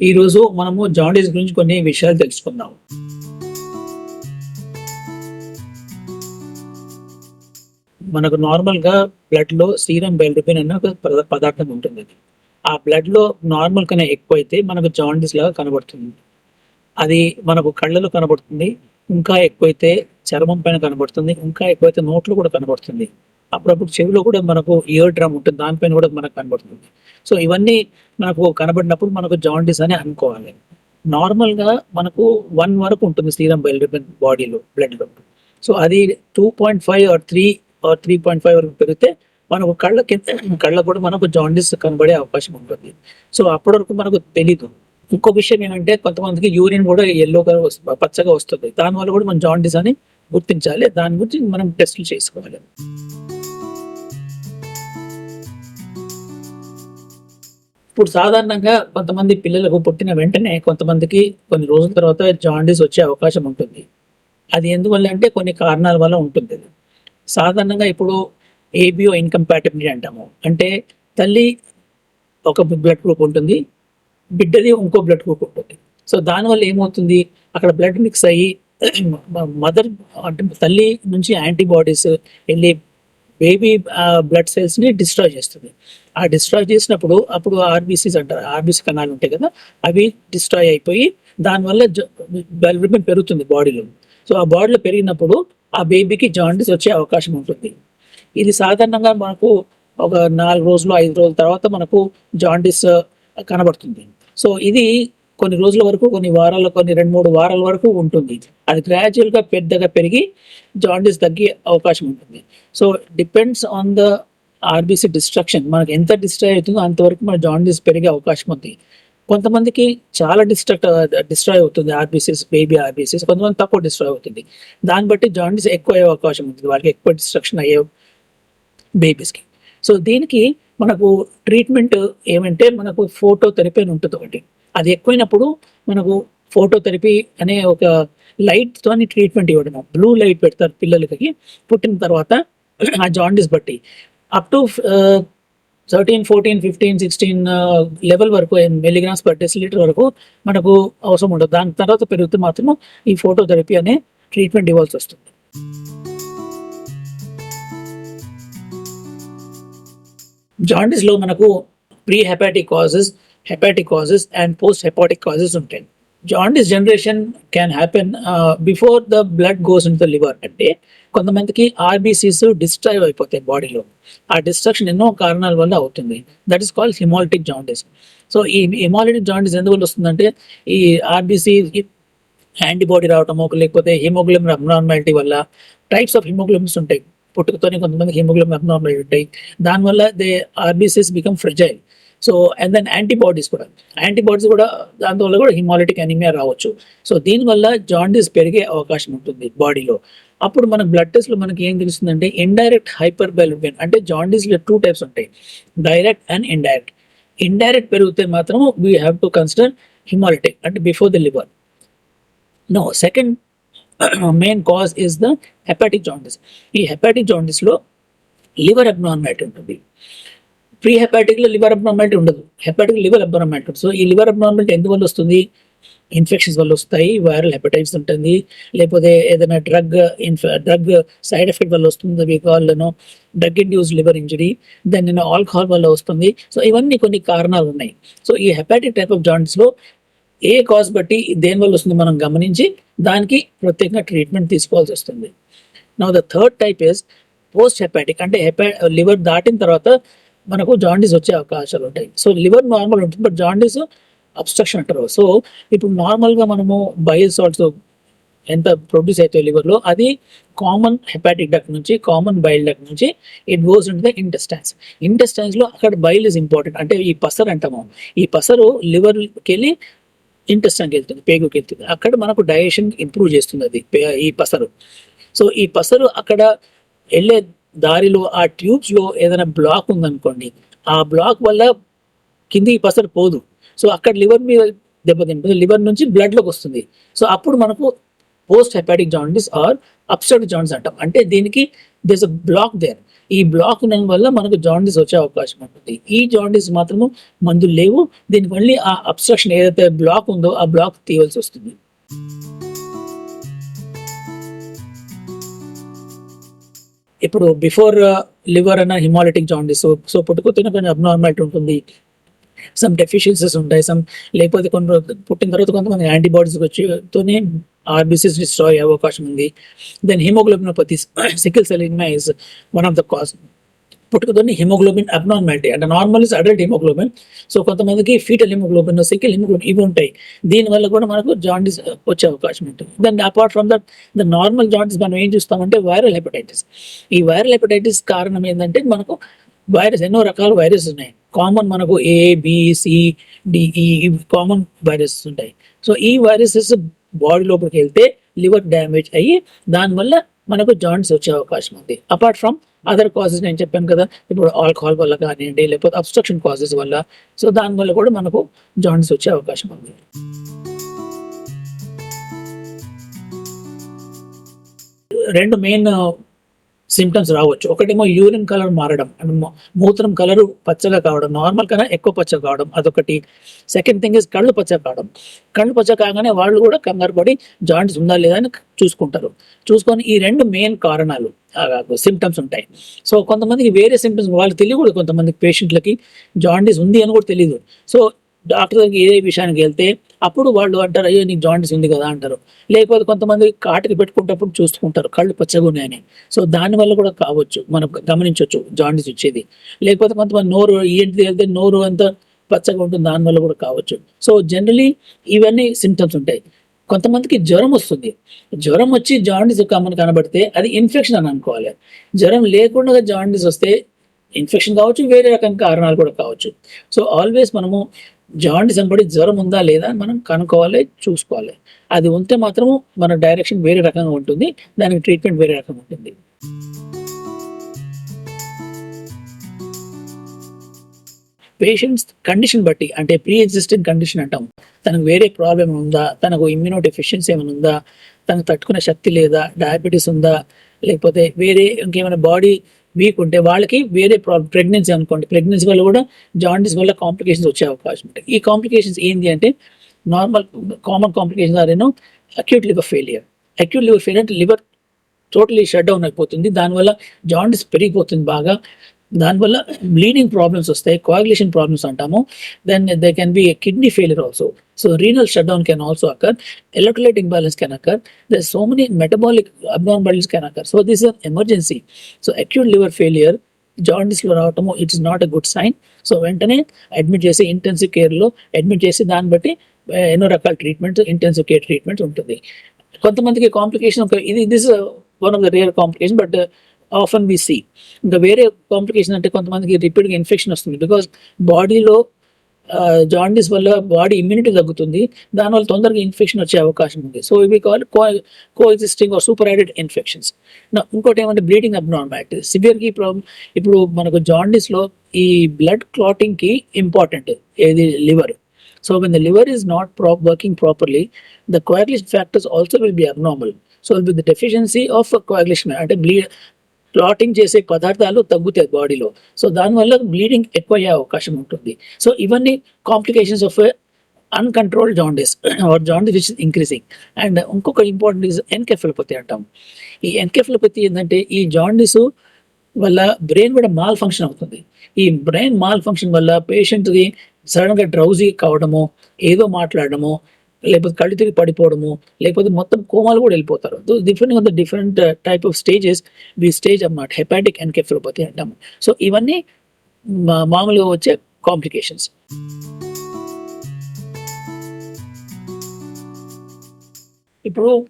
ఈరోజు మనము జాండీస్ గురించి కొన్ని విషయాలు తెలుసుకుందాం మనకు నార్మల్గా బ్లడ్లో సీరం బెల్డిపిన్ అనే ఒక పద- పదార్థం ఉంటుంది ఆ బ్లడ్లో నార్మల్ కన్నా ఎక్కువైతే మనకు జాండీస్ లాగా కనబడుతుంది. అది మనకు కళ్ళలో కనబడుతుంది ఇంకా ఎక్కువైతే చర్మం పైన కనబడుతుంది ఇంకా ఎక్కువైతే నోట్లో కూడా కనబడుతుంది. అప్పుడప్పుడు చెవిలో కూడా మనకు ఇయర్ డ్రమ్ ఉంటుంది దానిపైన కూడా మనకు కనబడుతుంది. సో ఇవన్నీ మనకు కనబడినప్పుడు మనకు జాండీస్ అని అనుకోవాలి. నార్మల్గా మనకు వన్ వరకు ఉంటుంది సీరం బెల్డిపిన్ బాడీలో బ్లడ్లో సో అది two point five or three or three point five వరకు పెరిగితే మనకు కళ్ళ కింద కళ్ళ కూడా మనకు జాండీస్ కనబడే అవకాశం ఉంటుంది. సో అప్పటి వరకు మనకు తెలీదు. ఇంకో విషయం ఏంటంటే కొంతమందికి యూరిన్ కూడా ఎల్లోగా పచ్చగా వస్తుంది. దానివల్ల కూడా మనం జాండీస్ అని గుర్తించాలి. దాని గురించి మనం టెస్టులు చేసుకోవాలి. ఇప్పుడు సాధారణంగా కొంతమంది పిల్లలకు పుట్టిన వెంటనే కొంతమందికి కొన్ని రోజుల తర్వాత జాండీస్ వచ్చే అవకాశం ఉంటుంది. అది ఎందువల్ల అంటే కొన్ని కారణాల వల్ల ఉంటుంది. సాధారణంగా ఇప్పుడు ఏబిఓ ఇన్కంపాటబిలిటీ అంటాము. అంటే తల్లి ఒక బ్లడ్ గ్రూప్ ఉంటుంది బిడ్డది ఇంకో బ్లడ్ గ్రూప్ ఉంటుంది. సో దానివల్ల ఏమవుతుంది? అక్కడ బ్లడ్ మిక్స్ అయ్యి మదర్ అంటే తల్లి నుంచి యాంటీబాడీస్ వెళ్ళి బేబీ బ్లడ్ సెల్స్ని డిస్ట్రాయ్ చేస్తుంది. ఆ డిస్ట్రాయ్ చేసినప్పుడు అప్పుడు ఆర్బీసీస్ అంటారు ఆర్బీసీ కణాలు ఉంటాయి కదా అవి డిస్ట్రాయ్ అయిపోయి దానివల్ల బెల్రిబిన్ పెరుగుతుంది బాడీలో సో ఆ బాడీలో పెరిగినప్పుడు ఆ బేబీకి జాండీస్ వచ్చే అవకాశం ఉంటుంది. ఇది సాధారణంగా మనకు ఒక నాలుగు రోజులు ఐదు రోజుల తర్వాత మనకు జాండీస్ కనబడుతుంది. సో ఇది కొన్ని రోజుల వరకు కొన్ని వారాల కొన్ని రెండు మూడు వారాల వరకు ఉంటుంది. అది గ్రాడ్యువల్గా గా పెద్దగా పెరిగి జాండీస్ తగ్గే అవకాశం ఉంటుంది. So depends on the RBC destruction మనకు ఎంత డిస్ట్రాయ్ అవుతుందో అంతవరకు మన జాండీస్ పెరిగే అవకాశం ఉంది. కొంతమందికి చాలా డిస్ట్రక్ట్ డిస్ట్రాయ్ అవుతుంది ఆర్బీసీస్ బేబీ ఆర్బీసీస్ కొంతమంది తక్కువ డిస్ట్రాయ్ అవుతుంది. దాన్ని బట్టి జాండీస్ ఎక్కువ అయ్యే అవకాశం ఉంటుంది వాళ్ళకి ఎక్కువ డిస్ట్రక్షన్ అయ్యే బేబీస్కి. సో దీనికి మనకు ట్రీట్మెంట్ ఏమంటే మనకు ఫోటో థెరపీ అని ఉంటుంది ఒకటి. అది ఎక్కువైనప్పుడు మనకు ఫోటో థెరపీ అనే ఒక లైట్ తోని ట్రీట్మెంట్ ఇవ్వడం బ్లూ లైట్ పెడతారు పిల్లలకి పుట్టిన తర్వాత ఆ జాండీస్ బట్టి. Up to thirteen fourteen fifteen sixteen level వరకు మిలిగ్రామ్స్ పర్ డెసిలీటర్ వరకు మనకు అవసరం ఉండదు. దాని తర్వాత పెరిగితే మాత్రం ఈ ఫోటోథెరపీ అనే ట్రీట్మెంట్ ఇవ్వాల్సి వస్తుంది. జాండీస్లో మనకు pre hepatic causes hepatic causes and post hepatic causes ఉంటాయి. Jaundice generation can happen before the blood goes in the liver అంటే కొంతమందికి ఆర్బీసీస్ డిస్ట్రాయ్ అయిపోతాయి బాడీలో ఆ డిస్ట్రక్షన్ ఎన్నో కారణాల వల్ల అవుతుంది. That is called haemolytic jaundice so ఈ హిమాలిటిక్ జాండీస్ ఎందువల్ల వస్తుందంటే ఈ ఆర్బీసీ యాంటీబాడీ రావటము లేకపోతే హిమోగ్లోబిన్ అబ్నార్మాలిటీ వల్ల టైప్స్ ఆఫ్ హిమోగ్లోబిన్స్ ఉంటాయి. పుట్టుకతోనే కొంతమంది హిమోగ్లోబిన్ అబ్నార్మాలిటీ ఉంటాయి. దానివల్ల they RBCs become fragile so and then antibodies కూడా. యాంటీబాడీస్ కూడా దానివల్ల కూడా హిమాలిటిక్ అనిమియా రావచ్చు. సో దీనివల్ల జాండీస్ పెరిగే అవకాశం ఉంటుంది బాడీలో అప్పుడు మన బ్లడ్ టెస్ట్లో మనకి ఏం తెలుస్తుందంటే ఇండైరెక్ట్ హైపర్ బెలిపిన్ అంటే జాండీస్లో టూ టైప్స్ ఉంటాయి. డైరెక్ట్ అండ్ ఇండైరెక్ట్ ఇండైరెక్ట్ పెరిగితే మాత్రం we have to consider haemolytic అంటే before the liver no second main cause is the hepatic jaundice ఈ హెపాటిక్ జాండీస్లో లివర్ అబ్నార్మాలిటీ ఉంటుంది. ప్రీ హెపాటిక్లో లివర్ అబ్నార్మాలిటీ ఉండదు. Hepatic liver abnormality. సో ఈ లివర్ అబ్నార్మాలిటీ ఎందువల్ల వస్తుంది? ఇన్ఫెక్షన్స్ వల్ల వస్తాయి వైరల్ హెపటైటిస్ ఉంటుంది లేకపోతే ఏదైనా డ్రగ్ ఇన్ఫ డ్రగ్ సైడ్ ఎఫెక్ట్ వల్ల వస్తుంది వీకాల్ను drug induce liver injury then alcohol వల్ల వస్తుంది. సో ఇవన్నీ కొన్ని కారణాలు ఉన్నాయి. సో ఈ హెపాటిక్ టైప్ ఆఫ్ జాయింట్స్లో ఏ కాజ్ బట్టి దేని వల్ల వస్తుంది మనం గమనించి దానికి ప్రత్యేకంగా ట్రీట్మెంట్ తీసుకోవాల్సి వస్తుంది. Now the third type is post hepatic అంటే హెపా లివర్ దాటిన తర్వాత మనకు జాండీస్ వచ్చే అవకాశాలు ఉంటాయి. సో లివర్ నార్మల్ ఉంటుంది బట్ జాండీస్ అబ్స్ట్రక్షన్ అంటారు. సో ఇప్పుడు నార్మల్గా మనము బయల్ సాల్ట్స్ ఎంత ప్రొడ్యూస్ అవుతాయి లివర్లో అది కామన్ హెపాటిక్ డక్ నుంచి కామన్ బైల్ డక్ నుంచి it goes in the intestines ఇంటెస్టైన్స్లో అక్కడ బైల్ ఇస్ ఇంపార్టెంట్ అంటే ఈ పసరు అంటాము ఈ పసరు లివర్కి వెళ్ళి ఇంటెస్టైన్కి వెళ్తుంది పేగుకి వెళ్తుంది. అక్కడ మనకు డైజెషన్ ఇంప్రూవ్ చేస్తుంది అది పే- ఈ పసరు. సో ఈ పసరు అక్కడ వెళ్ళే దారిలో ఆ ట్యూబ్స్లో ఏదైనా బ్లాక్ ఉందనుకోండి ఆ బ్లాక్ వల్ల కింది పసరు పోదు. సో అక్కడ లివర్ మీద దెబ్బతింటుంది లివర్ నుంచి బ్లడ్లోకి లోకి వస్తుంది. సో అప్పుడు మనకు post hepatic jaundice or obstructive jaundice అంటాం. అంటే దీనికి దిస్ అ బ్లాక్ దేర్ ఈ బ్లాక్ ఉండడం వల్ల మనకు జాండీస్ వచ్చే అవకాశం ఉంటుంది. ఈ జాండిస్ మాత్రము మందులు లేవు. దీనికి మళ్ళీ ఆ అబ్స్ట్రక్షన్ ఏదైతే బ్లాక్ ఉందో ఆ బ్లాక్ తీయవలసి వస్తుంది. ఇప్పుడు బిఫోర్ లివర్ uh, అన్న హిమాలిటిక్ జాండీస్ సో పుట్టుకొచ్చిన కొంచెం అబ్నార్మాలిటీ ఉంటుంది. సమ్ డెఫిషియన్సీస్ ఉంటాయి సమ్ లేకపోతే కొన్ని పుట్టిన తర్వాత కొంతమంది యాంటీబాడీస్ వచ్చితోనే ఆర్బీసీస్ డిస్ట్రాయ్ అయ్యే అవకాశం ఉంది. Then haemoglobinopathy sickle cell is one of the cause పుట్టుకతోనే హిమోగ్లోబిన్ అబ్నార్మాలిటీ అంటే normal is adult haemoglobin so కొంతమందికి ఫీటల్ హిమోగ్లోబిన్ సెకిల్ హిమోగ్లోబిన్ ఇవి ఉంటాయి. దీనివల్ల కూడా మనకు జాండీస్ uh, వచ్చే అవకాశం ఉంటుంది. Then apart from that the normal jaundice మనం ఏం చూస్తామంటే వైరల్ హెపటైటిస్ ఈ వైరల్ హెపటైటిస్ కారణం ఏంటంటే మనకు వైరస్ ఎన్నో రకాల వైరస్ ఉన్నాయి. కామన్ మనకు A B C D E common viruses ఉంటాయి. సో ఈ వైరసెస్ బాడీ లోపలికి వెళ్తే లివర్ డ్యామేజ్ అయ్యి దానివల్ల మనకు జాయింట్స్ వచ్చే అవకాశం ఉంది. అపార్ట్ ఫ్రమ్ అదర్ కాజెస్ నేను చెప్పాను కదా ఇప్పుడు ఆల్కహాల్ వల్ల కానివ్వండి లేకపోతే అబ్స్ట్రక్షన్ కాజెస్ వల్ల సో దానివల్ల కూడా మనకు జాయింట్స్ వచ్చే అవకాశం ఉంది. రెండు మెయిన్ సిమ్టమ్స్ రావచ్చు. ఒకటేమో యూరిన్ కలర్ మారడం మూత్రం కలరు పచ్చగా కావడం నార్మల్ కన్నా ఎక్కువ పచ్చ కావడం అదొకటి. సెకండ్ థింగ్ ఇస్ కళ్ళు పచ్చ కావడం. కళ్ళు పచ్చ కాగానే వాళ్ళు కూడా కంగారు పడి జాయింట్స్ ఉందా లేదా అని చూసుకుంటారు. చూసుకొని ఈ రెండు మెయిన్ కారణాలు సిమ్టమ్స్ ఉంటాయి. సో కొంతమందికి వేరే సిమ్టమ్స్ వాళ్ళు తెలియకూడదు కొంతమంది పేషెంట్లకి జాయింటీస్ ఉంది అని కూడా తెలియదు సో డాక్టర్ దగ్గరికి ఏ విషయానికి వెళ్తే అప్పుడు వాళ్ళు అంటారు అయ్యో నీకు జాయింట్స్ ఉంది కదా అంటారు. లేకపోతే కొంతమంది కాటికి పెట్టుకుంటప్పుడు చూసుకుంటారు కళ్ళు పచ్చగా ఉన్నాయని. సో దానివల్ల కూడా కావచ్చు మనం గమనించవచ్చు జాయింట్స్ వచ్చేది. లేకపోతే కొంతమంది నోరు ఏంటిది వెళ్తే నోరు అంతా పచ్చగా ఉంటుంది దానివల్ల కూడా కావచ్చు. సో జనరలీ ఇవన్నీ సిమ్టమ్స్ ఉంటాయి. కొంతమందికి జ్వరం వస్తుంది. జ్వరం వచ్చి జాండీస్ కామన్ కనబడితే అది ఇన్ఫెక్షన్ అని అనుకోవాలి. జ్వరం లేకుండా జాండీస్ వస్తే ఇన్ఫెక్షన్ కావచ్చు వేరే రకం కారణాలు కూడా కావచ్చు. సో ఆల్వేస్ మనము జాండీస్ అనబడి జ్వరం ఉందా లేదా అని మనం కనుక్కోవాలి చూసుకోవాలి. అది ఉంటే మాత్రము మన డైరెక్షన్ వేరే రకంగా ఉంటుంది దానికి ట్రీట్మెంట్ వేరే రకంగా ఉంటుంది. పేషెంట్స్ కండిషన్ బట్టి అంటే ప్రీ ఎగ్జిస్టింగ్ కండిషన్ అంటాం. తనకు వేరే ప్రాబ్లం ఉందా తనకు ఇమ్యూనో డెఫిషియన్సీ ఏమైనా ఉందా తనకు తట్టుకునే శక్తి లేదా డయాబెటీస్ ఉందా లేకపోతే వేరే ఇంకేమైనా బాడీ వీక్ ఉంటే వాళ్ళకి వేరే ప్రాబ్లం ప్రెగ్నెన్సీ అనుకోండి. ప్రెగ్నెన్సీ వల్ల కూడా జాండీస్ వల్ల కాంప్లికేషన్స్ వచ్చే అవకాశం ఉంటాయి ఈ కాంప్లికేషన్స్ ఏంటి అంటే normal common complications are ఏనో acute liver failure acute liver failure అంటే లివర్ టోటలీ షట్ డౌన్ అయిపోతుంది. దానివల్ల జాండీస్ పెరిగిపోతుంది బాగా. దానివల్ల బ్లీడింగ్ ప్రాబ్లమ్స్ వస్తాయి కోయాగులేషన్ ప్రాబ్లమ్స్ అంటాము. Then they can be kidney failure also so renal shut down can also occur electrolyte imbalance can occur there so many metabolic abnormalities can occur so this is emergency so acute liver failure జాండీస్లో రావటము it's not a good sign so వెంటనే admit చేసి intensive కేర్లో admit చేసి దాన్ని బట్టి ఎన్నో రకాల treatment intensive care treatment ఉంటుంది. కొంతమందికి కాంప్లికేషన్ ఇది this one of the rare complication but often we see ఇంకా వేరే కాంప్లికేషన్ అంటే కొంతమందికి రిపీట్గా ఇన్ఫెక్షన్ వస్తుంది. బికాజ్ బాడీలో జాండీస్ వల్ల బాడీ ఇమ్యూనిటీ తగ్గుతుంది. దానివల్ల తొందరగా ఇన్ఫెక్షన్ వచ్చే అవకాశం ఉంది. సో ఇవి కావాలి co coexisting or super added infections ఇంకోటి ఏమంటే బ్లీడింగ్ అబ్నార్మాలిటీ సివియర్కి ప్రాబ్లం ఇప్పుడు మనకు జాండీస్లో ఈ బ్లడ్ క్లాటింగ్కి ఇంపార్టెంట్ ఏది? Liver so when the liver is not prop working properly the coagulation factors also will be abnormal so with the deficiency of అంటే బ్లీ క్లాటింగ్ చేసే పదార్థాలు తగ్గుతాయి బాడీలో సో దానివల్ల బ్లీడింగ్ ఎక్కువ అయ్యే అవకాశం ఉంటుంది. సో ఇవన్నీ complications of uncontrolled jaundice or jaundice which is increasing and ఇంకొక ఇంపార్టెంట్ ఇస్ ఎన్కెఫలపతి అంటాం. ఈ ఎన్కెఫలపతి ఏంటంటే ఈ జాండీస్ వల్ల బ్రెయిన్ కూడా మాల్ ఫంక్షన్ అవుతుంది. ఈ బ్రెయిన్ మాల్ ఫంక్షన్ వల్ల పేషెంట్కి సడన్గా డ్రౌజీ కావడము ఏదో మాట్లాడడము లేకపోతే కళ్ళు తిరిగి పడిపోవడము లేకపోతే మొత్తం కోమాలు కూడా వెళ్ళిపోతారు. Different on the different type of stages we stage అన్నమాట. హెపాటిక్ ఎన్కెఫలోపతి అంటాము. సో ఇవన్నీ మామూలుగా వచ్చే కాంప్లికేషన్స్ ఇప్పుడు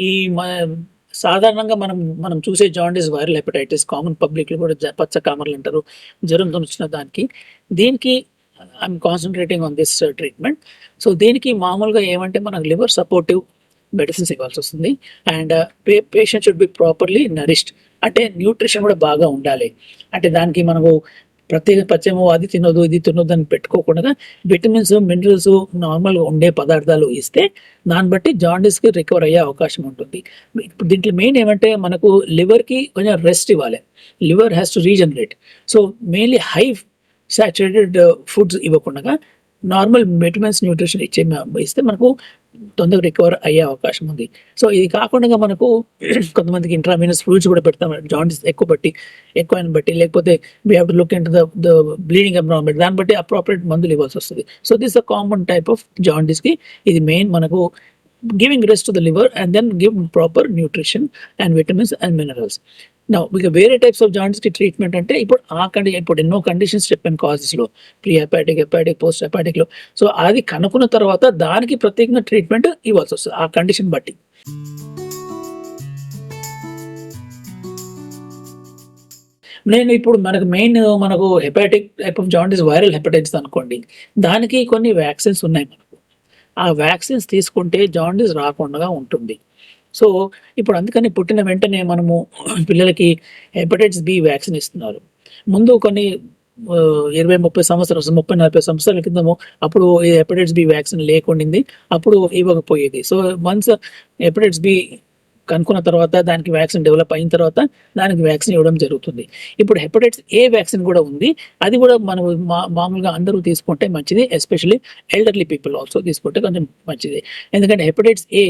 ఈ మ- సాధారణంగా మనం మనం చూసే జాండీస్ వైరల్ హెపటైటిస్ కామన్ పబ్లిక్లో కూడా పచ్చ కామర్లు అంటారు. జ్వరంతో వచ్చిన దానికి దీనికి I'm concentrating on this treatment so దీనికి మామూలుగా ఏమంటే మనకు లివర్ సపోర్టివ్ మెడిసిన్స్ ఇవ్వాల్సి వస్తుంది. And patient should be properly nourished అంటే న్యూట్రిషన్ కూడా బాగా ఉండాలి. అంటే దానికి మనకు ప్రత్యేక పచ్చము అది తినదు ఇది తినదు అని పెట్టుకోకుండా విటమిన్స్ మినరల్స్ నార్మల్గా ఉండే పదార్థాలు ఇస్తే దాన్ని బట్టి జాండీస్కి రికవర్ అయ్యే అవకాశం ఉంటుంది. ఇప్పుడు దీంట్లో మెయిన్ ఏమంటే మనకు లివర్కి కొంచెం రెస్ట్ ఇవ్వాలి. Liver has to regenerate. So mainly high saturated foods ఇవ్వకుండా నార్మల్ విటమిన్స్ న్యూట్రిషన్ ఇచ్చే ఇస్తే మనకు తొందరగా రికవర్ అయ్యే అవకాశం ఉంది. సో ఇది కాకుండా మనకు కొంతమందికి ఇంట్రామినస్ ఫ్లూయిడ్స్ కూడా పెడతాం. జాయింట్స్ ఎక్కువ బట్టి ఎక్కువ బట్టి లేకపోతే we have to look in the bleeding abnormal దాన్ని బట్టి అప్రాపరేట్ మందులు ఇవ్వాల్సి వస్తుంది. So this a common type of జాయింట్స్కి ఇది మెయిన్ మనకు giving rest to the liver and then give proper nutrition and vitamins and minerals నా ఇక వేరే టైప్స్ ఆఫ్ జాయింట్స్కి ట్రీట్మెంట్ అంటే ఇప్పుడు ఆ కండి ఇప్పుడు ఎన్నో కండిషన్స్ చెప్పాను కాజెస్లో ప్రీ హెపాటిక్ హెపాటిక్ పోస్ట్ హెపాటిక్లో సో అది కనుక్కున్న తర్వాత దానికి ప్రత్యేకంగా ట్రీట్మెంట్ ఇవ్వాల్సి వస్తుంది ఆ కండిషన్ బట్టి. నేను ఇప్పుడు మనకు మెయిన్ మనకు hepatic type of jaundice viral hepatitis అనుకోండి. దానికి కొన్ని వ్యాక్సిన్స్ ఉన్నాయి మనకు. ఆ వ్యాక్సిన్స్ తీసుకుంటే జాండీస్ రాకుండా ఉంటుంది. సో ఇప్పుడు అందుకని పుట్టిన వెంటనే మనము పిల్లలకి హెపటైటిస్ బి వ్యాక్సిన్ ఇస్తున్నారు. ముందు కొన్ని ఇరవై ముప్పై సంవత్సరాలు ముప్పై నలభై సంవత్సరాల కిందము అప్పుడు ఈ హెపటైటిస్ బి వ్యాక్సిన్ లేకుండింది అప్పుడు ఇవ్వకపోయేది. సో వన్స్ హెపటైటిస్ బి కనుక్కున్న తర్వాత దానికి వ్యాక్సిన్ డెవలప్ అయిన తర్వాత దానికి వ్యాక్సిన్ ఇవ్వడం జరుగుతుంది. ఇప్పుడు హెపటైటిస్ ఏ వ్యాక్సిన్ కూడా ఉంది. అది కూడా మనం మామూలుగా అందరూ తీసుకుంటే మంచిది. ఎస్పెషల్లీ ఎల్డర్లీ పీపుల్ ఆల్సో తీసుకుంటే కొంచెం మంచిది. ఎందుకంటే హెపటైటిస్ ఏ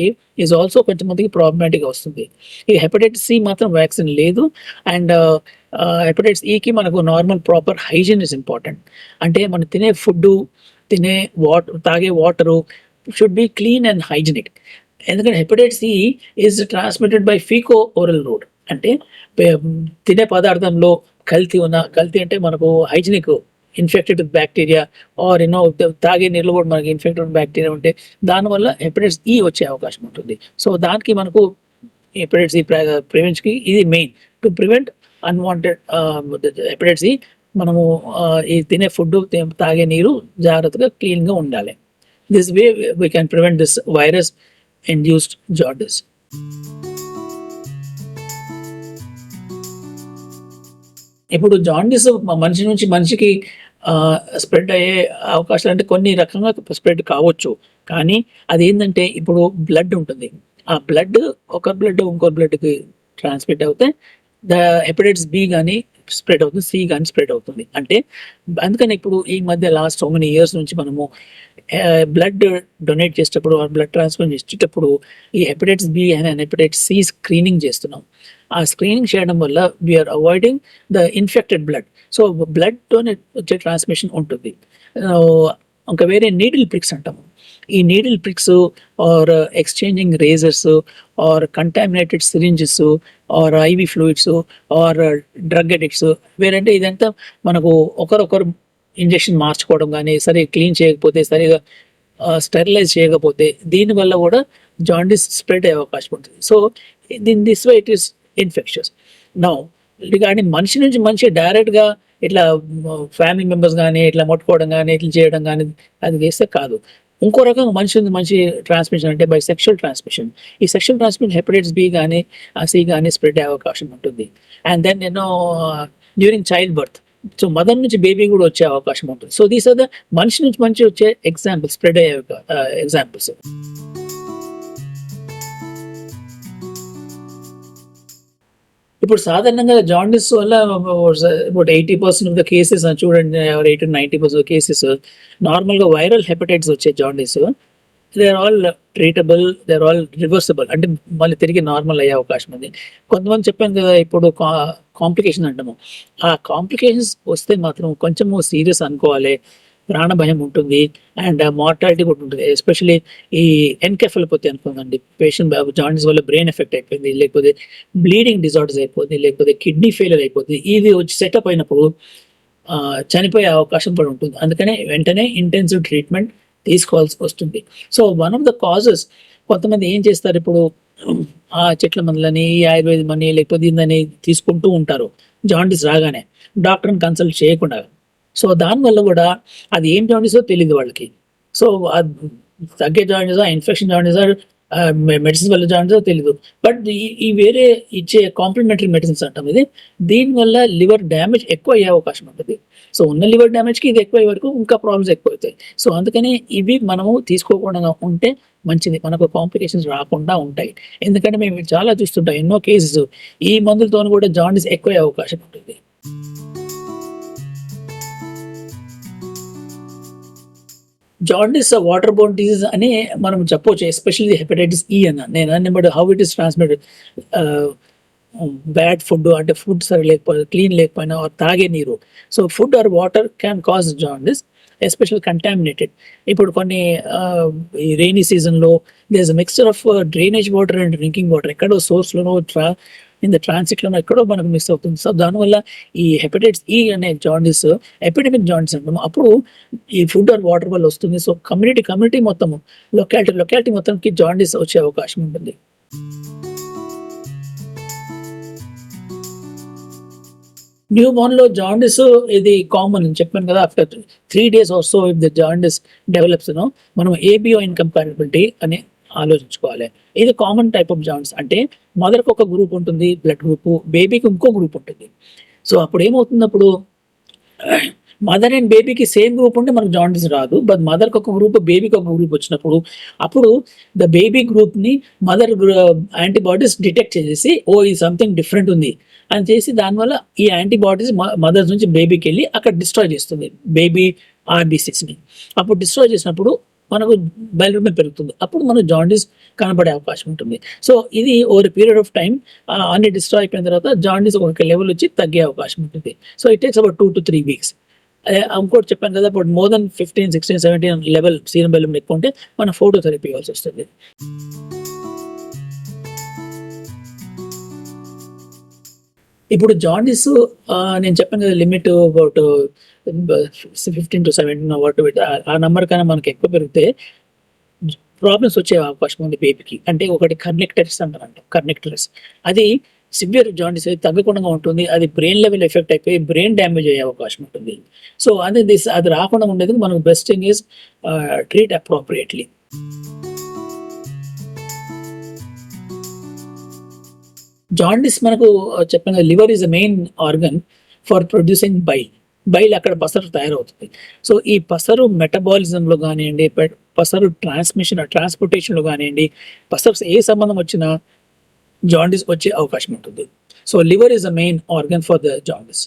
ఈజ్ ఆల్సో కొంచెం మందికి ప్రాబ్లమాటిక్గా వస్తుంది. ఈ హెపటైటిస్ సి మాత్రం వ్యాక్సిన్ లేదు. అండ్ హెపటైటిస్ e ఈకి మనకు normal proper hygiene is important. అంటే మనం తినే ఫుడ్ తినే వాటర్ తాగే water should be clean and hygienic. ఎందుకంటే hepatitis C is transmitted by faeco oral route అంటే తినే పదార్థంలో కల్తీ ఉన్న కల్తీ అంటే మనకు హైజీనిక్ ఇన్ఫెక్టెడ్ బ్యాక్టీరియా ఆర్ ఎన్నో తాగే నీళ్ళు కూడా మనకి ఇన్ఫెక్టెడ్ బ్యాక్టీరియా ఉంటే దానివల్ల హెపటైటిస్ ఈ వచ్చే అవకాశం ఉంటుంది. సో దానికి మనకు హెపటైటిస్ e ఈ ప్రివెన్షన్కి ఇది main to prevent unwanted hepatitis E మనము ఈ తినే ఫుడ్ తాగే నీరు జాగ్రత్తగా క్లీన్గా ఉండాలి. This way we can prevent this virus induced jaundice. ఇప్పుడు జాండీస్ మనిషి నుంచి మనిషికి స్ప్రెడ్ అయ్యే అవకాశాలు అంటే కొన్ని రకంగా స్ప్రెడ్ కావచ్చు కానీ అది ఏంటంటే ఇప్పుడు బ్లడ్ ఉంటుంది ఆ బ్లడ్ ఒక బ్లడ్ ఇంకో బ్లడ్కి ట్రాన్స్మిట్ అవుతే ద హెపటైటిస్ బి కానీ స్ప్రెడ్ అవుతుంది సి కానీ స్ప్రెడ్ అవుతుంది. అంటే అందుకని ఇప్పుడు ఈ మధ్య లాస్ట్ సో మెనీ ఇయర్స్ నుంచి మనము బ్లడ్ డొనేట్ చేసేటప్పుడు బ్లడ్ ట్రాన్స్ఫర్ చేసేటప్పుడు ఈ hepatitis B and hepatitis C screening చేస్తున్నాం. ఆ స్క్రీనింగ్ చేయడం వల్ల we are avoiding the infected blood so బ్లడ్తోనే వచ్చే ట్రాన్స్మిషన్ ఉంటుంది. ఇంకా వేరే నీడిల్ ప్రిక్స్ అంటాము. ఈ needle pricks or exchanging razors or contaminated syringes or IV fluids or drug addicts వేరంటే ఇదంతా మనకు ఒకరొకరు ఇంజెక్షన్ మార్చుకోవడం కానీ సరే క్లీన్ చేయకపోతే సరిగా స్టెరిలైజ్ uh, చేయకపోతే దీనివల్ల కూడా జాండీస్ స్ప్రెడ్ అయ్యే అవకాశం ఉంటుంది. సో దీని this way it is infectious now regarding మనిషి నుంచి మనిషి డైరెక్ట్గా ఇట్లా ఫ్యామిలీ మెంబర్స్ కానీ ఇట్లా ముట్టుకోవడం కానీ ఇట్లా చేయడం కానీ అది చేస్తే కాదు. ఇంకో రకంగా మనిషి మనిషి ట్రాన్స్మిషన్ అంటే బై సెక్షువల్ ట్రాన్స్మిషన్ ఈ సెక్షువల్ ట్రాన్స్మిషన్ హెపటైటిస్ బి కానీ సి కానీ స్ప్రెడ్ అయ్యే అవకాశం ఉంటుంది. అండ్ దెన్ ఎన్నో during child birth so mother నుంచి బేబీ కూడా వచ్చే అవకాశం ఉంటుంది. సో దీస్ ఆర్ ద మనిషి నుంచి మనిషి వచ్చే ఎగ్జాంపుల్స్ స్ప్రెడ్ అయ్యే uh, ఎగ్జాంపుల్స్ ఇప్పుడు సాధారణంగా జాండిస్ వల్ల ఇప్పుడు eighty percent of the cases చూడండి ఎయిటీ నైంటీ పర్సెంట్ కేసెస్ నార్మల్గా వైరల్ హెపటైటిస్ వచ్చే jaundice they are all treatable they are all reversible అంటే మళ్ళీ తిరిగి నార్మల్ అయ్యే అవకాశం ఉంది. కొంతమంది చెప్పాను కదా ఇప్పుడు కాంప్లికేషన్ అంటాము. ఆ కాంప్లికేషన్స్ వస్తే మాత్రం కొంచెము సీరియస్ అనుకోవాలి. ప్రాణ భయం ఉంటుంది అండ్ మార్టాలిటీ కూడా ఉంటుంది. ఎస్పెషలీ ఈ ఎన్కెఫలపోతే అనుకుందండి పేషెంట్ జాండీస్ వల్ల బ్రెయిన్ ఎఫెక్ట్ అయిపోయింది లేకపోతే బ్లీడింగ్ డిజార్డర్స్ అయిపోతుంది లేకపోతే కిడ్నీ ఫెయిలర్ అయిపోతుంది ఇది వచ్చి సెటప్ అయినప్పుడు చనిపోయే అవకాశం కూడా ఉంటుంది. అందుకనే వెంటనే ఇంటెన్సివ్ ట్రీట్మెంట్ తీసుకోవాల్సి వస్తుంది. So one of the causes కొంతమంది ఏం చేస్తారు ఇప్పుడు ఆ చెట్ల మందులని ఆయుర్వేదం ఆయుర్వేద లేకపోతే ఇందని తీసుకుంటూ ఉంటారు. జాండీస్ రాగానే డాక్టర్ని కన్సల్ట్ చేయకుండా సో దానివల్ల కూడా అది ఏం జాండీసో తెలియదు వాళ్ళకి. సో తగ్గే జాండీసా ఇన్ఫెక్షన్ జాండీసా మెడిసిన్స్ వల్ల జాండీస్ తెలియదు బట్ ఈ ఈ వేరే ఇచ్చే కాంప్లిమెంటరీ మెడిసిన్స్ అంటాం ఇది. దీనివల్ల లివర్ డ్యామేజ్ ఎక్కువ అయ్యే అవకాశం ఉంటుంది. సో ఉన్న లివర్ డ్యామేజ్కి ఇది ఎక్కువ వరకు ఇంకా ప్రాబ్లమ్స్ ఎక్కువ అవుతాయి సో అందుకని ఇవి మనము తీసుకోకుండా ఉంటే మంచిది. మనకు కాంప్లికేషన్స్ రాకుండా ఉంటాయి. ఎందుకంటే మేము చాలా చూస్తుంటాం. ఎన్నో కేసెస్ ఈ మందులతో కూడా జాండీస్ ఎక్కువ అయ్యే అవకాశం ఉంటుంది. జాండిస్ వాటర్ బోన్ డిజీజ్ అని మనం చెప్పవచ్చు ఎస్పెషల్లీ హెపటైటిస్ ఈ అన్న నేను అన్ని but how it is transmitted bad food అంటే ఫుడ్ సరి లేకపోయినా క్లీన్ లేకపోయినా తాగే నీరు. So food or water can cause jaundice especial contaminated ఇప్పుడు కొన్ని ఈ రెయినీ సీజన్లో there's mixture of drainage water and drinking water ఎక్కడో సోర్స్లోనో ట్రా ఇన్ ద ట్రాన్సిట్లోనో ఎక్కడో మనకు మిస్ అవుతుంది. సో దానివల్ల ఈ హెపటైటిస్ ఈ e అనే జాండీస్ ఎపిడమిక్ జాండీస్ అంటాము అప్పుడు ఈ ఫుడ్ ఆర్ వాటర్ వల్ల వస్తుంది. సో కమ్యూనిటీ కమ్యూనిటీ మొత్తము లొకాలిటీ లొకాలిటీ మొత్తానికి జాండీస్ వచ్చే అవకాశం ఉంటుంది. న్యూ బోర్న్లో జాండిస్ ఇది కామన్ నేను చెప్పాను కదా after three days or so if the jaundice develops మనం ఏబిఓ ఇన్కంపాటబిలిటీ అని ఆలోచించుకోవాలి. ఇది కామన్ టైప్ ఆఫ్ జాండీస్ అంటే మదర్కి ఒక గ్రూప్ ఉంటుంది బ్లడ్ గ్రూప్ బేబీకి ఇంకో గ్రూప్ ఉంటుంది. సో అప్పుడు ఏమవుతుంది అప్పుడు మదర్ అండ్ బేబీకి సేమ్ గ్రూప్ ఉంటే మనకు జాండీస్ రాదు. బట్ మదర్కి ఒక గ్రూప్ బేబీకి ఒక గ్రూప్ వచ్చినప్పుడు అప్పుడు ద బేబీ గ్రూప్ని మదర్ యాంటీబాడీస్ డిటెక్ట్ చేసేసి ఓ ఈ సంథింగ్ డిఫరెంట్ ఉంది. అని చేసి దానివల్ల ఈ యాంటీబాడీస్ మదర్స్ నుంచి బేబీకి వెళ్ళి అక్కడ డిస్ట్రాయ్ చేస్తుంది. బేబీ ఆర్బీసీస్ని అప్పుడు డిస్ట్రాయ్ చేసినప్పుడు మనకు బయలుదేరి పెరుగుతుంది. అప్పుడు మనకు జాండీస్ కనబడే అవకాశం ఉంటుంది. సో ఇది ఓవర్ పీరియడ్ ఆఫ్ టైం అన్ని డిస్ట్రాయ్ అయిపోయిన తర్వాత జాండీస్ ఒక లెవెల్ వచ్చి తగ్గే అవకాశం ఉంటుంది. So it takes about two to three weeks ఇంకోటి చెప్పాను కదా ఇప్పుడు more than fifteen sixteen seventeen level serum బెల్లం ఎక్కువ ఉంటే మనం ఫోటోథెరపీ ఇవ్వాల్సి వస్తుంది. ఇప్పుడు జాండీస్ నేను చెప్పాను కదా limit about fifteen to seventeen about ఆ నెంబర్ కన్నా మనకి ఎక్కువ పెరిగితే ప్రాబ్లమ్స్ వచ్చే అవకాశం ఉంది బేబీకి అంటే ఒకటి కర్నెక్టర్స్ అంటారంట కర్నెక్టర్స్ అది సివియర్ జాండీస్ అయితే తగ్గకుండా ఉంటుంది. అది బ్రెయిన్ లెవెల్ ఎఫెక్ట్ అయిపోయి బ్రెయిన్ డ్యామేజ్ అయ్యే అవకాశం ఉంటుంది. సో అదే దిస్ అది రాకుండా ఉండేది. మనం best thing is treat appropriately jaundice మనకు చెప్పిన liver is the main organ for producing bile bile అక్కడ పసరు తయారవుతుంది. సో ఈ పసరు మెటబాలిజంలో కానివ్వండి పసరు ట్రాన్స్మిషన్ ట్రాన్స్పోర్టేషన్లో కానివ్వండి పసరు ఏ సంబంధం వచ్చినా జాండీస్ వచ్చే అవకాశం ఉంటుంది. So liver is the main organ for the jaundice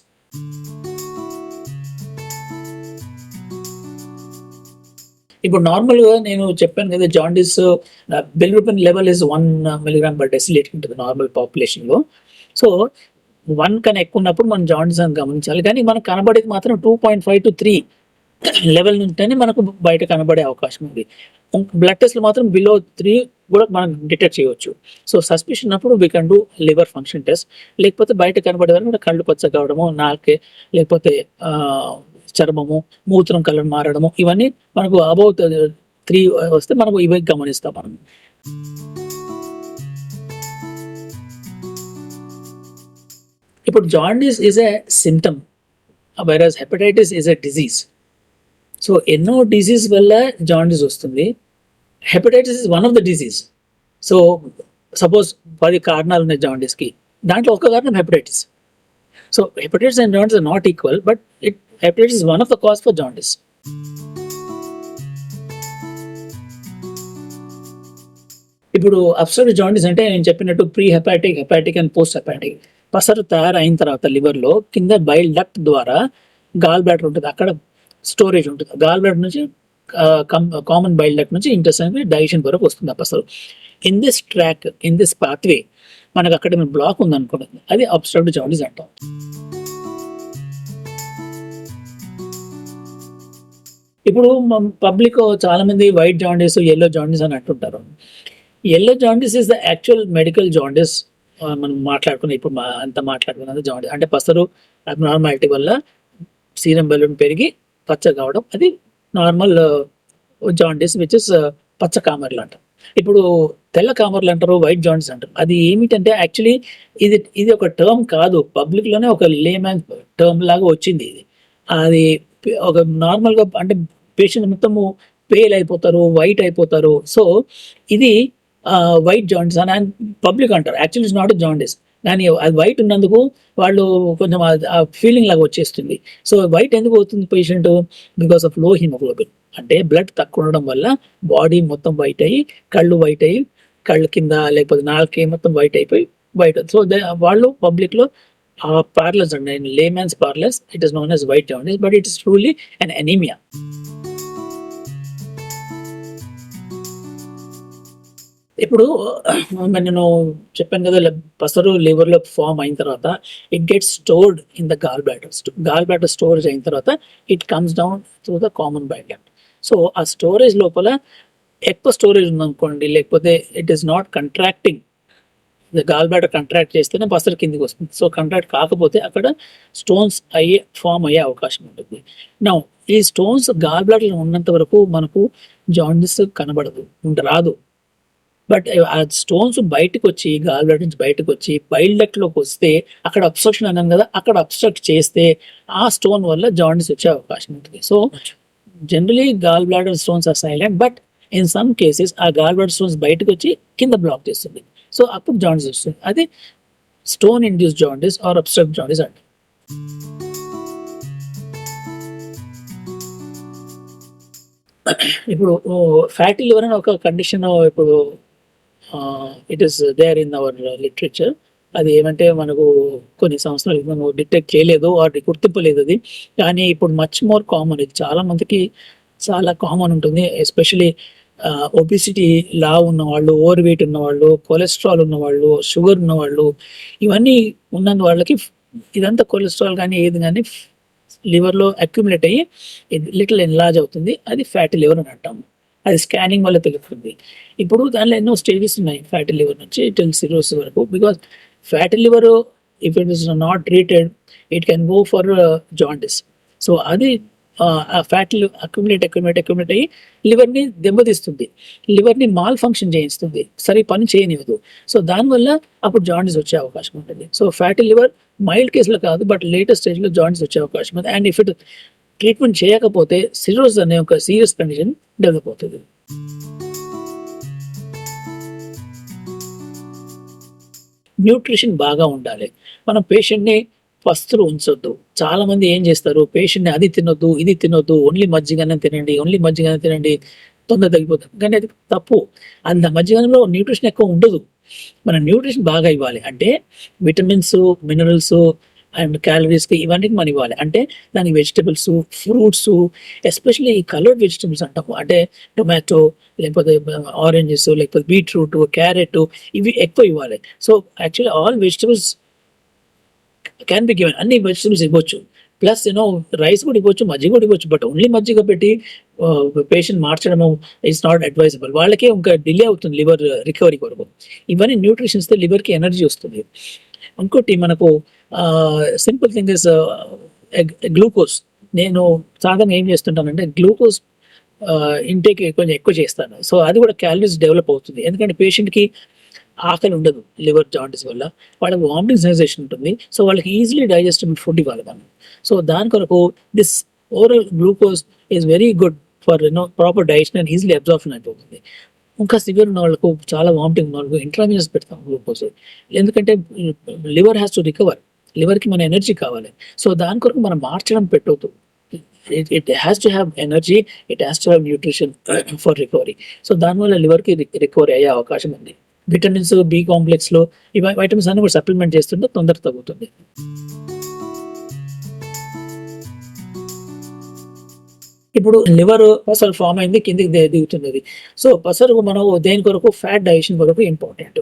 ఇప్పుడు నార్మల్గా నేను చెప్పాను కదా jaundice bilirubin level is one milligram per decilitre ఉంటుంది నార్మల్ పాపులేషన్లో సో వన్ కన్నా ఎక్కువ ఉన్నప్పుడు మనం జాండీస్ అని గమనించాలి. కానీ మనకు కనబడేది మాత్రం two point five to three level ఉంటేనే మనకు బయట కనబడే అవకాశం ఉంది. బ్లడ్ టెస్ట్లు మాత్రం బిలో త్రీ కూడా మనం డిటెక్ట్ చేయవచ్చు. సో సస్పిషన్ ఉన్నప్పుడు we can do liver function test లేకపోతే బయట కనబడే కళ్ళు పచ్చ కావడము నాకే లేకపోతే చర్మము మూత్రం కలర్ మారడము ఇవన్నీ మనకు అబౌట్ త్రీ వస్తే మనకు ఇవి గమనిస్తాం మనం. ఇప్పుడు jaundice is a symptom virus hepatitis is a disease so ఎన్నో డిసీజ్ వల్ల జాండీస్ వస్తుంది. Hepatitis is one of the disease so suppose పది కారణాలు ఉన్నాయి జాండీస్కి దాంట్లో ఒక కారణం hepatitis so hepatitis and jaundice are not equal but it hepatitis is one of the cause for jaundice ఇప్పుడు అబ్సర్వ్ జాండీస్ అంటే నేను చెప్పినట్టు pre hepatic hepatic and post hepatic పసరు తయారైన తర్వాత లివర్లో కింద బైల్ డక్ట్ ద్వారా గాల్ బ్లాడర్ ఉంటుంది. అక్కడ స్టోరేజ్ ఉంటుంది. గాల్ బ్లాడర్ నుంచి కామన్ బైల్ డక్ట్ నుంచి ఇంటెస్టైన్ డైజెషన్ వరకు వస్తుంది ఆ పసరు in this track in this pathway మనకు అక్కడ బ్లాక్ ఉంది అది అబ్స్ట్రక్ట్ జాండీస్ అంటాం. ఇప్పుడు పబ్లిక్ చాలా మంది వైట్ జాండీస్ ఎల్లో జాండీస్ అని అంటుంటారు. Yellow jaundice is the actual medical jaundice మనం మాట్లాడుకున్న ఇప్పుడు మా అంత మాట్లాడుకున్నది జాండీస్ అంటే పసరు అబ్నార్మాలిటీ వల్ల సీరం బెలూన్ పెరిగి పచ్చ కావడం అది నార్మల్ జాండీస్ విచ్ ఇస్ పచ్చ కామర్లు అంటారు. ఇప్పుడు తెల్ల కామర్లు అంటారు వైట్ జాండీస్ అంటారు. అది ఏమిటంటే యాక్చువల్లీ ఇది ఇది ఒక టర్మ్ కాదు. పబ్లిక్లోనే ఒక లేమ్యాన్ టర్మ్ లాగా వచ్చింది ఇది. అది ఒక నార్మల్గా అంటే పేషెంట్ మొత్తము పేల్ అయిపోతారు వైట్ అయిపోతారు. సో ఇది వైట్ జాండీస్ అని పబ్లిక్ అంటారు. యాక్చువల్లీ ఇట్స్ నాట్ జాండీస్ కానీ అది వైట్ ఉన్నందుకు వాళ్ళు కొంచెం ఆ ఫీలింగ్ లాగా వచ్చేస్తుంది. సో వైట్ ఎందుకు అవుతుంది పేషెంట్ బికాస్ ఆఫ్లో హిమోగ్లోబిన్ అంటే బ్లడ్ తక్కువ ఉండడం వల్ల బాడీ మొత్తం వైట్ అయ్యి కళ్ళు వైట్ అయ్యి కళ్ళు కింద లేకపోతే నాలుకే మొత్తం వైట్ అయిపోయి వైట్ సో వాళ్ళు పబ్లిక్లో ఆ పార్లర్స్ అండి laymen's parlance it is known as white jaundice but it is truly and anaemia ఇప్పుడు నేను చెప్పాను కదా పసరు liver లో ఫామ్ అయిన తర్వాత it get stored in the gall bladder gall bladder storage అయిన తర్వాత it comes down through the common back so ఆ స్టోరేజ్ లోపల ఎక్కువ స్టోరేజ్ ఉందనుకోండి లేకపోతే it is not contracting gall bladder contract చేస్తేనే బసర్ కిందికి వస్తుంది. సో కంట్రాక్ట్ కాకపోతే అక్కడ స్టోన్స్ అయ్యే ఫామ్ అయ్యే అవకాశం ఉంటుంది. నా ఈ స్టోన్స్ గాల్ బ్లాడర్లో ఉన్నంత వరకు మనకు జాండిస్ కనబడదు రాదు బట్ uh, ఆ స్టోన్స్ బయటకు వచ్చి గాల్ నుంచి బయటకు వచ్చి బైల్లోకి వస్తే అక్కడ అబ్స్ట్రక్షన్ అన్నాం కదా అక్కడ అబ్స్ట్రక్ట్ చేస్తే ఆ స్టోన్ వల్ల జాండీస్ వచ్చే అవకాశం ఉంటుంది. So generally gall bladder stones are silent but in some cases ఆ గాల్ బ్లాడర్ స్టోన్స్ బయటకు వచ్చి కింద బ్లాక్ చేస్తుంది. సో అప్పుడు జాండీస్ వస్తుంది. అది stone induce jaundice or obstruct jaundice అంటే. ఇప్పుడు ఫ్యాటీ లివర్ అని ఒక కండిషన్ ఇప్పుడు it is there in our literature అది ఏమంటే మనకు కొన్ని సంవత్సరాలు మనం డిటెక్ట్ చేయలేదు వాటి గుర్తింపలేదు అది. కానీ ఇప్పుడు మచ్ మోర్ కామన్ ఇది. చాలా మందికి చాలా కామన్ ఉంటుంది. ఎస్పెషలీ ఒబిసిటీ లా ఉన్న వాళ్ళు ఓవర్ వెయిట్ ఉన్న వాళ్ళు కొలెస్ట్రాల్ ఉన్న వాళ్ళు షుగర్ ఉన్న వాళ్ళు ఇవన్నీ ఉన్నందు వాళ్ళకి ఇదంతా కొలెస్ట్రాల్ కానీ ఏది కానీ లివర్లో అక్యుములేట్ అయ్యి లిటిల్ ఎన్లాజ్ అవుతుంది. అది ఫ్యాటీ లివర్ అని అంటాము. అది స్కానింగ్ వల్ల తెలుస్తుంది. ఇప్పుడు దానిలో ఎన్నో స్టేజెస్ ఉన్నాయి. ఫ్యాటీ లివర్ నుంచి టిల్ సిరోస్ వరకు. Because fatty liver if it is not treated it can go for jaundice so అది ఆ ఫ్యాట్ అక్యుమిలేట్ అక్యుమిలేట్ అక్యుమిలేట్ అయ్యి లివర్ని దెబ్బతీస్తుంది. లివర్ని మాల్ ఫంక్షన్ చేయిస్తుంది. సరి పని చేయనివ్వదు. సో దానివల్ల అప్పుడు జాయింట్స్ వచ్చే అవకాశం ఉంటుంది. సో ఫ్యాటీ లివర్ మైల్డ్ కేసులో కాదు బట్ లేటెస్ట్ స్టేజ్లో జాయింట్స్ వచ్చే అవకాశం ఉంది. అండ్ ఇఫ్ ఇట్ ట్రీట్మెంట్ చేయకపోతే సిరోస్ అనే ఒక సీరియస్ కండిషన్ డెవలప్ అవుతుంది. న్యూట్రిషన్ బాగా ఉండాలి. మనం పేషెంట్ని పస్తులు ఉంచొద్దు. చాలా మంది ఏం చేస్తారు? పేషెంట్ని అది తినొద్దు ఇది తినొద్దు ఓన్లీ మజ్జిగనే తినండి ఓన్లీ మజ్జిగనే తినండి తొందర తగ్గిపోతుంది. కానీ అది తప్పు. అంత మజ్జిగలో న్యూట్రిషన్ ఎక్కువ ఉండదు. మన న్యూట్రిషన్ బాగా ఇవ్వాలి. అంటే విటమిన్స్ మినరల్స్ అండ్ క్యాలరీస్కి ఇవన్నీ మనం ఇవ్వాలి. అంటే దానికి వెజిటబుల్స్ ఫ్రూట్స్ ఎస్పెషల్లీ ఈ కలర్డ్ వెజిటబుల్స్ అంటాము అంటే టొమాటో లేకపోతే ఆరెంజెస్ లేకపోతే బీట్రూట్ క్యారెట్ ఇవి ఎక్కువ ఇవ్వాలి. So actually all vegetables can be given అన్ని వెజిటబుల్స్ ఇవ్వచ్చు. ప్లస్ యూనో రైస్ కూడా ఇవ్వచ్చు మజ్జిగ కూడా ఇవ్వచ్చు. బట్ ఓన్లీ మజ్జిగ పెట్టి పేషెంట్ మార్చడము ఇట్స్ నాట్ అడ్వైజబుల్ వాళ్ళకే ఇంకా డిలే అవుతుంది లివర్ రికవరీ కొరకు. ఇవన్నీ న్యూట్రిషన్స్తో లివర్కి ఎనర్జీ వస్తుంది. ఇంకోటి మనకు సింపుల్ థింగ్ ఇస్ గ్లూకోజ్ నేను సాధారణంగా ఏం చేస్తుంటానంటే గ్లూకోజ్ ఇంటేక్ కొంచెం ఎక్కువ చేస్తాను. సో అది కూడా క్యాలరీస్ డెవలప్ అవుతుంది. ఎందుకంటే పేషెంట్కి ఆకలి ఉండదు లివర్ జాండిస్ వల్ల. వాళ్ళకి వామిటింగ్ సెన్సేషన్ ఉంటుంది. సో వాళ్ళకి ఈజీలీ డైజెస్టబుల్ ఫుడ్ ఇవ్వాలి మనం. సో దాని కొరకు this overall glucose is very good for you know proper digestion and easily absorption అయిపోతుంది. ఇంకా సివియర్ ఉన్న వాళ్ళకు చాలా వామిటింగ్ ఉన్న వాళ్ళకు ఇంట్రామినస్ పెడతాం గ్లూకోజ్ ఎందుకంటే లివర్ హ్యాస్ టు రికవర్ లివర్కి మన ఎనర్జీ కావాలి. సో దాని కొరకు మనం మార్చడం పెట్టవద్దు it has to have energy it has to have nutrition for recovery so దానివల్ల లివర్కి రికవరీ అయ్యే అవకాశం ఉంది. విటమిన్స్ బి కాంప్లెక్స్లో ఈ వైటమిన్స్ అన్ని కూడా సప్లిమెంట్ చేస్తుంటే తొందర తగ్గుతుంది. ఇప్పుడు లివర్ అసలు ఫామ్ అయింది కిందికి దిగుతున్నది. సో పసరు మనం దేని కొరకు? ఫ్యాట్ డైజెషన్ కొరకు ఇంపార్టెంట్.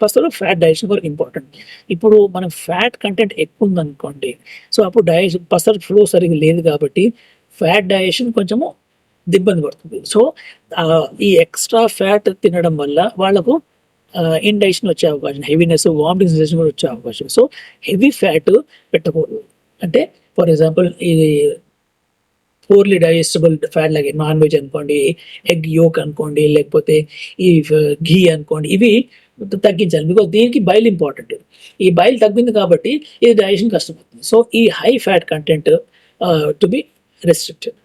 పసరు ఫ్యాట్ డైజెషన్ కొరకు ఇంపార్టెంట్ ఇప్పుడు మనం ఫ్యాట్ కంటెంట్ ఎక్కువ ఉందనుకోండి సో అప్పుడు డైజెషన్ పసరు ఫ్లో సరిగ్గా లేదు కాబట్టి ఫ్యాట్ డైజెషన్ కొంచెము ఇబ్బంది పడుతుంది. సో ఈ ఎక్స్ట్రా ఫ్యాట్ తినడం వల్ల వాళ్ళకు ఇండైజెషన్ వచ్చే అవకాశం హెవీనెస్ వామిటింగ్ సెన్సేషన్ కూడా వచ్చే అవకాశం. సో హెవీ ఫ్యాట్ పెట్టకూడదు. అంటే ఫర్ ఎగ్జాంపుల్ ఇది పూర్లీ డైజెస్టబుల్ ఫ్యాట్ లాగే నాన్ వెజ్ అనుకోండి ఎగ్ యోక్ అనుకోండి లేకపోతే ఈ ఘీ అనుకోండి ఇవి తగ్గించాలి. బికాజ్ దీనికి బైల్ ఇంపార్టెంట్ ఈ బైల్ తగ్గింది కాబట్టి ఇది డైజెషన్ కష్టమవుతుంది సో ఈ high fat content to be restricted